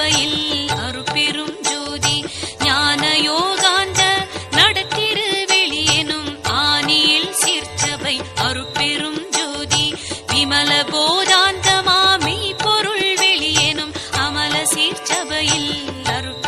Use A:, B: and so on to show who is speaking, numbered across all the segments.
A: சிற்சபையில் அருட்பெரும் ஜோதி ஞான யோகாந்த நடத்திரு வெளியனும் ஆனியில் சிற்சபை அருட்பெரும் ஜோதி விமல போதாந்தமாமி பொருள் வெளியேனும் அமல சீர்ச்சபையில் அருட்பெரும்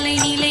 A: கலைநிலை